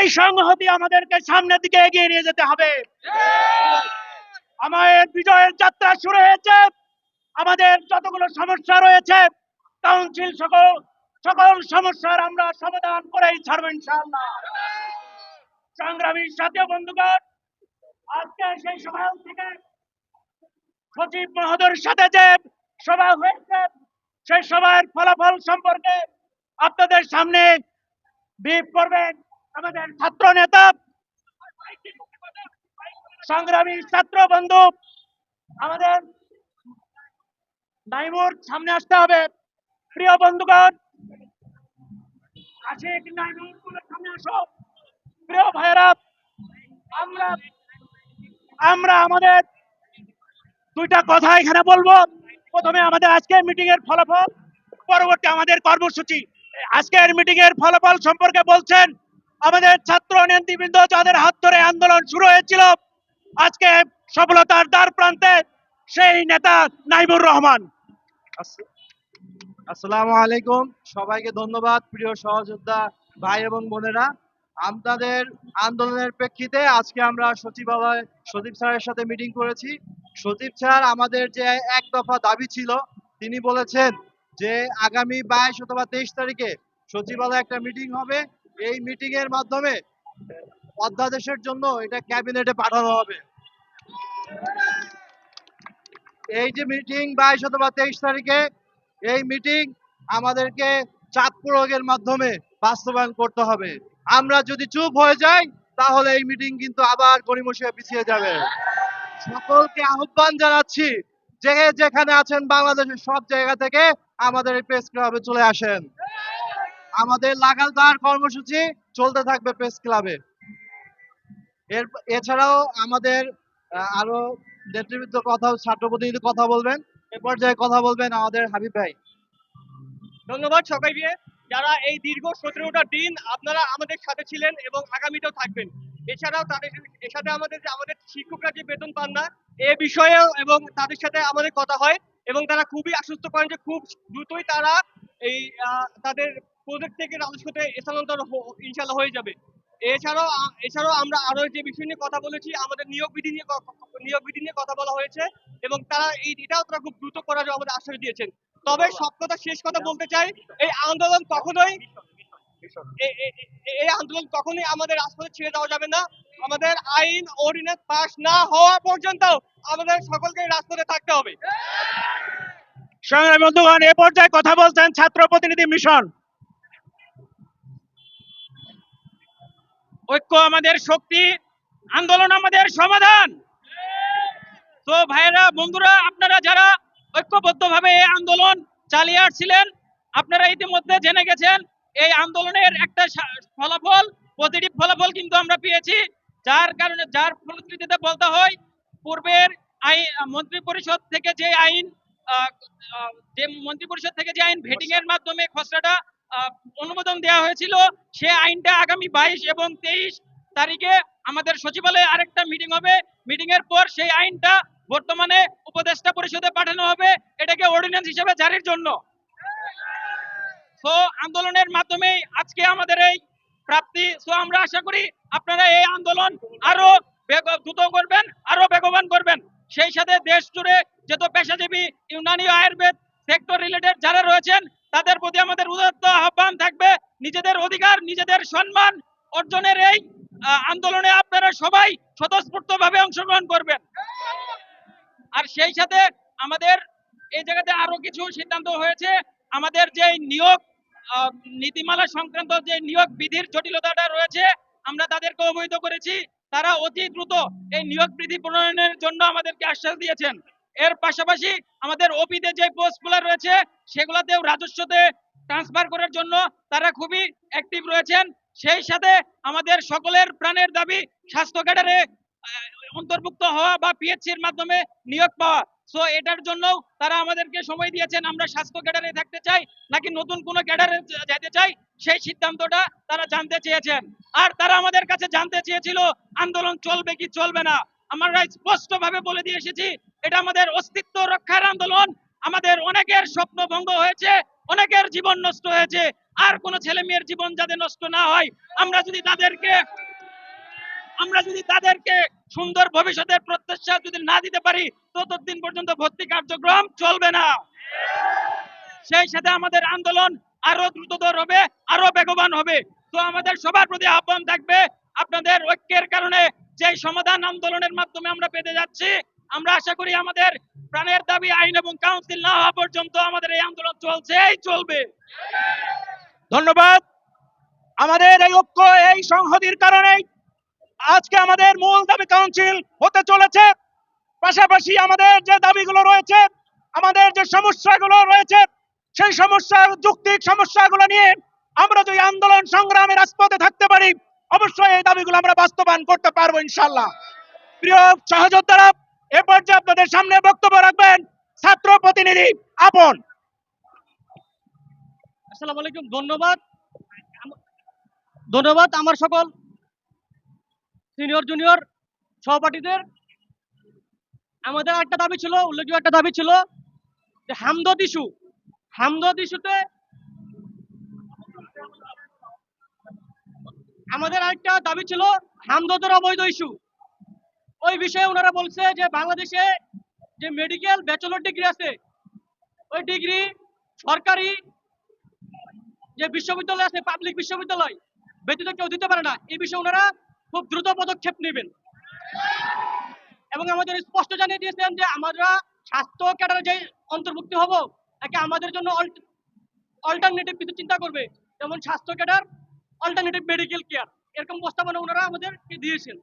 এই সংহতি আমাদেরকে সামনের দিকে এগিয়ে নিয়ে যেতে হবে। আমাদের বিজয়ের যাত্রা শুরু হয়েছে। আমাদের যতগুলো সমস্যা রয়েছে কাউন্সিল সকল সকল সমস্যার আমরা সমাধান করেই ছাড়বো ইনশাআল্লাহ। সংগ্রামী সাথী বন্ধুগণ, আজকে সেই সকাল থেকে সচিব মহোদয়ের সাথে যে সভা হয়েছে, সেই সভার ফলাফল সম্পর্কে আপনাদের সামনে বিপ করবেন। আমাদের ছাত্র নেতা, সংগ্রামী ছাত্র বন্ধু, আমাদের নাইমুর, সামনে আসতে হবে। প্রিয় বন্ধুগণ আশিক নাইমুর সামনে আসো। প্রিয় ভাইয়েরা, আমরা আমরা আমাদের দুইটা কথা এখানে বলব। প্রথমে আমাদের আজকের মিটিং এর ফলাফল, পরবর্তী আমাদের কর্মসূচি। আজকের মিটিং এর ফলাফল সম্পর্কে বলছেন আমাদের ছাত্র নেতৃবৃন্দ যাদের হাত ধরে আন্দোলন শুরু হয়েছিল, আজকে সফলতার দ্বার প্রান্তে সেই নেতা নাইমুর রহমান। আস- আসসালামু আলাইকুম। সবাইকে ধন্যবাদ, প্রিয় সহযোদ্ধা ভাই এবং বোনেরা। আপনাদের আন্দোলনের প্রেক্ষিতে আজকে আমরা সচিবালয় সচিব স্যারের সাথে মিটিং করেছি। সচিব স্যার আমাদের যে এক দফা দাবি ছিল, তিনি বলেছেন যে আগামী বাইশ অথবা তেইশ তারিখে সচিবালয়ে একটা মিটিং হবে। এই মিটিং এর মাধ্যমে অধ্যাদেশের জন্য এটা ক্যাবিনেটে পাঠানো হবে। এই যে মিটিং বাইশ অথবা তেইশ তারিখে, এই মিটিং আমাদেরকে চাপ প্রয়োগের মাধ্যমে বাস্তবায়ন করতে হবে। আমরা যদি চুপ হয়ে যাই, তাহলে এই মিটিং কিন্তু আবার গড়িমসিয়ে পিছিয়ে যাবে। সকলকে আহ্বান জানাচ্ছি, যে যেখানে আছেন বাংলাদেশের সব জায়গা থেকে আমাদের এই প্রেস ক্লাবে চলে আসেন। আমাদের লাগাতার কর্মসূচি চলতে থাকবে প্রেস ক্লাবে। এর, এছাড়াও আমাদের আরও নেতৃবৃন্দ কথা ছাত্র প্রতিনিধি কথা বলবেন, এ পর্যায়ে কথা বলবেন আমাদের হাবিব ভাই। ধন্যবাদ সবাইকে যারা এই দীর্ঘ সতেরোটা দিন আপনারা আমাদের সাথে ছিলেন এবং আগামীতেও থাকবেন। এছাড়াও তাদের এর সাথে আমাদের যে, আমাদের শিক্ষকরা যে বেতন পান না, এ বিষয়েও এবং তাদের সাথে আমাদের কথা হয় এবং তারা খুবই আশ্বস্ত করেন যে খুব দ্রুতই তারা এই তাদের প্রজেক্ট থেকে রাজস্বতে স্থানান্তর ইনশাল্লাহ হয়ে যাবে। এছাড়াও এছাড়াও আমরা আরও যে বিষয় নিয়ে কথা বলেছি, আমাদের নিয়োগ বিধি নিয়ে নিয়োগ বিধি নিয়ে কথা বলা হয়েছে এবং তারা এই এটাও তারা খুব দ্রুত করার আমাদের আশ্বাস দিয়েছেন। তবে সব কথা, শেষ কথা বলতে চাই, এই আন্দোলন কখনোই এই আন্দোলন কখনোই আমাদের রাজপথে ছেড়ে দেওয়া যাবে না। আমাদের আইন অর্ডিন্যান্স পাস না হওয়া পর্যন্ত আমাদের সকলকে রাজপথে থাকতে হবে। সংগ্রামী বন্ধুগণ, এ পর্যায়ে কথা বলছেন ছাত্র প্রতিনিধি মিশন। ঐক্য আমাদের শক্তি, আন্দোলন আমাদের সমাধান। তো ভাইয়েরা, বন্ধুরা, আপনারা যারা ঐক্যবদ্ধভাবে এই আন্দোলন চালিয়ে আসছিলেন, আপনারা ইতিমধ্যে জেনে গেছেন, এই আন্দোলনের একটা ফলাফল পজিটিভ ফলাফল কিন্তু আমরা পেয়েছি। যার কারণে, যার ফলশ্রুতিতে বলতে হয়, পূর্বের আইন মন্ত্রী পরিষদ থেকে যে আইন যে মন্ত্রী পরিষদ থেকে যে আইন ভেটিং এর মাধ্যমে খসড়াটা অনুমোদন দেওয়া হয়েছিল। সে আইনটা আগামী বাইশ এবং তেইশ তারিখে আমাদের সচিবালয়ে আরেকটা মিটিং হবে। মিটিং এর পর সেই আইনটা বর্তমানে উপদেষ্টা পরিষদে পাঠানো হবে। এটাকে অর্ডিন্যান্স হিসেবে জারির জন্য। তো আন্দোলনের মাধ্যমে আজকে আমাদের এই প্রাপ্তি। সো আমরা আশা করি আপনারা এই আন্দোলন আরও দ্রুত করবেন, আরও বেগবান করবেন। সেই সাথে দেশ জুড়ে যত পেশাজীবী ইউনানি আয়ুর্বেদ সেক্টর রিলেটেড যারা রয়েছেন তাদের প্রতি আমাদের উদাত্ত আহ্বান থাকবে। নিজেদের অধিকার, নিজেদের সম্মান অর্জনের এই আন্দোলনে আপনারা সবাই স্বতঃস্ফূর্ত ভাবে অংশগ্রহণ করবেন। আর সেই সাথে আমাদের এই জায়গাতে আরও কিছু সিদ্ধান্ত হয়েছে। আমাদের যে নিয়োগ নীতিমালা সংক্রান্ত যে নিয়োগ বিধির জটিলতাটা রয়েছে, আমরা তাদেরকে অবহিত করেছি। তারা অতি দ্রুত এই নিয়োগ বিধি প্রণয়নের জন্য আমাদেরকে আশ্বাস দিয়েছেন। এর পাশাপাশি আমাদের ওপিতে যে পোস্টগুলো রয়েছে, সেগুলোতেও রাজস্বতে ট্রান্সফার করার জন্য তারা খুবই অ্যাক্টিভ রয়েছেন। সেই সাথে আমাদের সকলের প্রাণের দাবি, স্বাস্থ্য ক্যাডারে অন্তর্ভুক্ত হওয়া বা পিএইচসির মাধ্যমে নিয়োগ পাওয়া। সো এটার জন্য তারা আমাদেরকে সময় দিয়েছেন, আমরা স্বাস্থ্য ক্যাডারে থাকতে চাই, নাকি নতুন কোনো ক্যাডারে যেতে চাই, সেই সিদ্ধান্তটা তারা জানতে চেয়েছেন। আর তারা আমাদের কাছে জানতে চেয়েছিল, আন্দোলন চলবে কি চলবে না। আমরা স্পষ্ট ভাবে বলে দিয়ে এসেছি, এটা আমাদের অস্তিত্ব রক্ষার আন্দোলন, আমাদের অনেকের স্বপ্ন ভঙ্গ হয়েছে, অনেকের জীবন নষ্ট হয়েছে, আর কোন ছেলে মেয়ের জীবন যাতে নষ্ট না হয়, আমরা যদি তাদেরকে, আমরা যদি তাদেরকে সুন্দর ভবিষ্যতের প্রত্যাশা যদি না দিতে পারি, ততদিন পর্যন্ত ভর্তি কার্যক্রম চলবে না। সেই সাথে আমাদের আন্দোলন আরও দ্রুততর হবে, আরও বেগবান হবে। তো আমাদের সবার প্রতি আহ্বান থাকবে, আপনাদের ঐক্যের কারণে যে সমাধান আন্দোলনের মাধ্যমে আমরা পেতে যাচ্ছি, আমরা আশা করি আমাদের প্রাণের দাবি, আইন এবং কাউন্সিল না হওয়া পর্যন্ত আমাদের এই আন্দোলন চলছেই চলবে। ধন্যবাদ। আমাদের এই ঐক্য, এই সংহতির কারণে আজকে আমাদের মূল দাবি কাউন্সিল হতে চলেছে। পাশাপাশি আমাদের যে দাবিগুলো রয়েছে, আমাদের যে সমস্যাগুলো রয়েছে, সেই সমস্যা যুক্তিক সমস্যাগুলো নিয়ে আমরা যদি আন্দোলন সংগ্রামে রাজপথে থাকতে পারি অবশ্যই এই দাবিগুলো আমরা বাস্তবায়ন করতে পারব ইনশাল্লাহ প্রিয় সহযোদ্ধারা, এ পর্যায়ে আপনাদের সামনে বক্তব্য রাখবেন ছাত্র প্রতিনিধি আপন। আসসালামু আলাইকুম, ধন্যবাদ। ধন্যবাদ আমার সকল সিনিয়র, জুনিয়র সহপাঠীদের। আমাদের একটা দাবি ছিল, উল্লেখযোগ্য একটা দাবি ছিল যে হামদদ ইস্যু হামদদ ইস্যুতে আমাদের আরেকটা দাবি ছিল হামদদের অবৈধ ইস্যু। ওই বিষয়ে ওনারা বলছে যে বাংলাদেশে যে মেডিকেল ব্যাচেলর ডিগ্রি আছে, ওই ডিগ্রি সরকারি যে বিশ্ববিদ্যালয় আছে, পাবলিক বিশ্ববিদ্যালয়, ব্যতীত কেউ দিতে পারে না। এই বিষয়ে ওনারা খুব দ্রুত পদক্ষেপ নেবেন। এবং আমাদের স্পষ্ট জানিয়ে দিয়েছেন যে আমরা স্বাস্থ্য ক্যাডারে যে অন্তর্ভুক্ত হব তাকে আমাদের জন্য অল্টারনেটিভ কিছু চিন্তা করবে। যেমন স্বাস্থ্য ক্যাডার অল্টারনেটিভ মেডিকেল কেয়ার এরকম প্রস্তাবনা ওনারা আমাদেরকে দিয়েছেন।